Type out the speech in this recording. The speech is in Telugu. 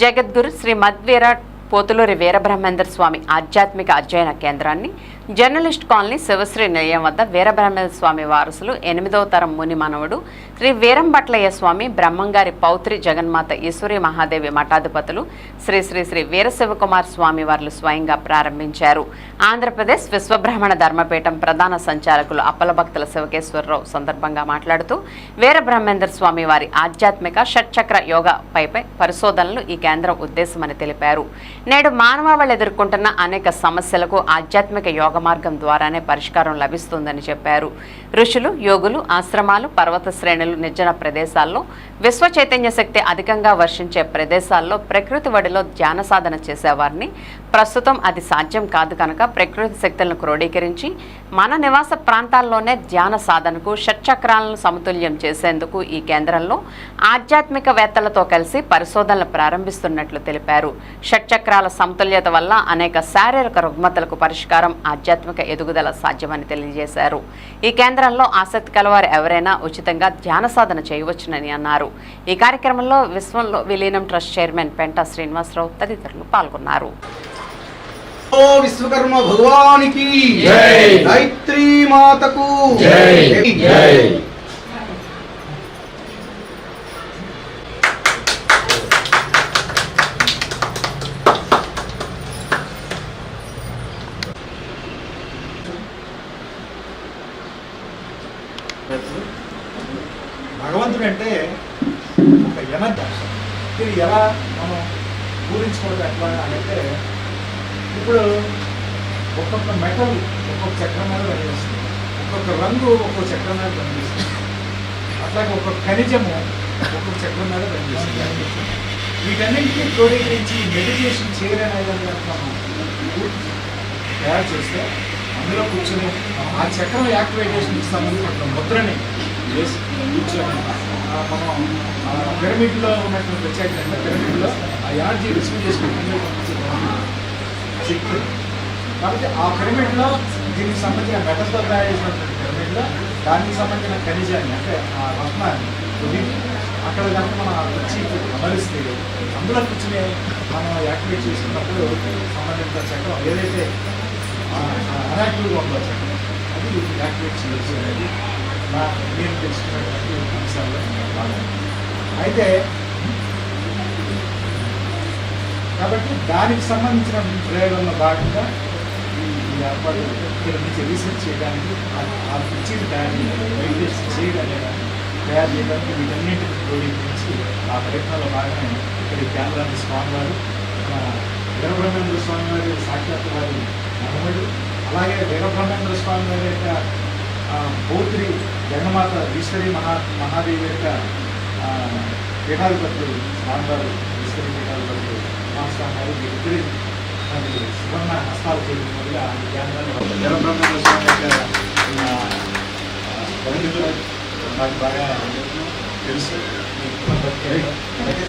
జగద్గురు శ్రీ మద్వీర పోతులూరి వీరబ్రహ్మేంద్ర స్వామి ఆధ్యాత్మిక అధ్యయన కేంద్రాన్ని జర్నలిస్ట్ కాలనీ శివశ్రీ నిలయం వద్ద వీరబ్రహ్మేంద్ర స్వామి వారసులు ఎనిమిదవ తరం ముని మనవడు శ్రీ వీరంభట్లయ్య స్వామి బ్రహ్మంగారి పౌత్రి జగన్మాత ఈశ్వరి మహాదేవి మఠాధిపతులు శ్రీ శ్రీ శ్రీ వీరశివకుమార్ స్వామి వార్లు స్వయంగా ప్రారంభించారు. ఆంధ్రప్రదేశ్ విశ్వబ్రహ్మణ ధర్మపీఠం ప్రధాన సంచాలకులు అప్పలభక్తుల శివకేశ్వరరావు సందర్భంగా మాట్లాడుతూ వీరబ్రహ్మేంద్ర స్వామి వారి ఆధ్యాత్మిక షట్చక్ర యోగా పైపై పరిశోధనలు ఈ కేంద్రం ఉద్దేశమని తెలిపారు. నేడు మానవాళి ఎదుర్కొంటున్న అనేక సమస్యలకు ఆధ్యాత్మిక యోగ మార్గం ద్వారానే పరిష్కారం లభిస్తుందని చెప్పారు. ఋషులు యోగులు ఆశ్రమాలు పర్వత శ్రేణులు నిర్జన ప్రదేశాల్లో విశ్వ చైతన్య శక్తి అధికంగా వర్షించే ప్రదేశాల్లో ప్రకృతి వడిలో ధ్యాన సాధన చేసేవారిని ప్రస్తుతం అది సాధ్యం కాదు కనుక ప్రకృతి శక్తులను క్రోడీకరించి మన నివాస ప్రాంతాల్లోనే ధ్యాన సాధనకు షట్చక్రాలను సమతుల్యం చేసేందుకు ఈ కేంద్రంలో ఆధ్యాత్మికవేత్తలతో కలిసి పరిశోధనలు ప్రారంభిస్తున్నట్లు తెలిపారు. షట్చక్రాల సమతుల్యత వల్ల అనేక శారీరక రుగ్మతలకు పరిష్కారం ఆధ్యాత్మిక ఎదుగుదల సాధ్యమని తెలియజేశారు. ఈ కేంద్రంలో ఆసక్తి కలవారు ఎవరైనా ఉచితంగా ధ్యాన సాధన చేయవచ్చునని అన్నారు. ఈ కార్యక్రమంలో విశ్వంలో విలీనం ట్రస్ట్ చైర్మన్ పెంటా శ్రీనివాసరావు తదితరులు పాల్గొన్నారు. ఓ విశ్వకర్మ భగవానికి మాతకు తెలుసు భగవంతుడు అంటే ఒక ఎనర్జీ ఇది ఎలా మనం పూరించుకోవడం ఎట్లా అని అంటే ఇప్పుడు ఒక్కొక్క మెటల్ ఒక్కొక్క చక్రం మీద పనిచేస్తుంది. ఒక్కొక్క రంగు ఒక్కొక్క చక్రం మీద పనిచేస్తుంది. అట్లాగే ఒక్కొక్క ఖనిజము ఒక్కొక్క చక్రం మీద పనిచేస్తుంది. వీటన్నింటినీ క్రోడీకరించి మెడిటేషన్ చేయలేని విధంగా మనం పూర్తి తయారు చేస్తే అందులో కూర్చొని ఆ చక్రం యాక్టివేషన్కి సంబంధించిన ముద్రని. వేసి కూర్చొని మనం పిరమిడ్లో ఉన్నటువంటి ప్రత్యేకంగా పిరమిడ్లో ఆ ఎనర్జీ రిసీవ్ చేసుకుని శక్తి. కాబట్టి ఆ పిరమిడ్లో దీనికి సంబంధించిన మెటల్తో తయారు చేసినటువంటి పిరమిడ్లో దానికి సంబంధించిన ఖనిజాన్ని అంటే ఆ రత్నాన్ని తొలిగి అక్కడ కనుక మనం ఆ కుర్చీ అమరిస్తే అందులో కూర్చుని మనం యాక్టివేట్ చేసుకున్నప్పుడు సంబంధిత చక్రం ఏదైతే అనాక్టివ్గా ఉండవచ్చు అది యాక్టివేట్ చేయొచ్చు అనేది నా నేను తెలుసుకున్నటువంటి అంశాల్లో భాగం అయితే కాబట్టి దానికి సంబంధించిన ప్రయోగంలో భాగంగా ఈ ఏర్పాటు ఇక్కడ నుంచి రీసెర్చ్ చేయడానికి ఆ- పిచ్చిని తయారు చేయడానికి చేయడానికి తయారు చేయడానికి వీటన్నింటిని క్రోడీకరించి ఆ ప్రయత్నంలో భాగంగా ఇక్కడ కేంద్రాన్ని స్వామివారు మన వీరబ్రహ్మేంద్ర స్వామి వారి సాక్షాత్ వారి మనముడు అలాగే వీరబ్రహ్మేంద్ర స్వామి వారి యొక్క ఆ, పౌత్రి జగన్మాత ఈశ్వరి మహా మహాదేవి యొక్క ఆ, పీఠాధిపతులు స్వామివారు ఈశ్వరి పీఠాధిపతులు మహాస్వామి వారు వీరిద్దరి అది సువర్ణ హస్తాలు చేయడం వల్ల ఈ కేంద్రాన్ని వీరబ్రహ్మేంద్ర స్వామి యొక్క ఆ, ఆ, పరిమితులు నాకు బాగా తెలుసు అలాగే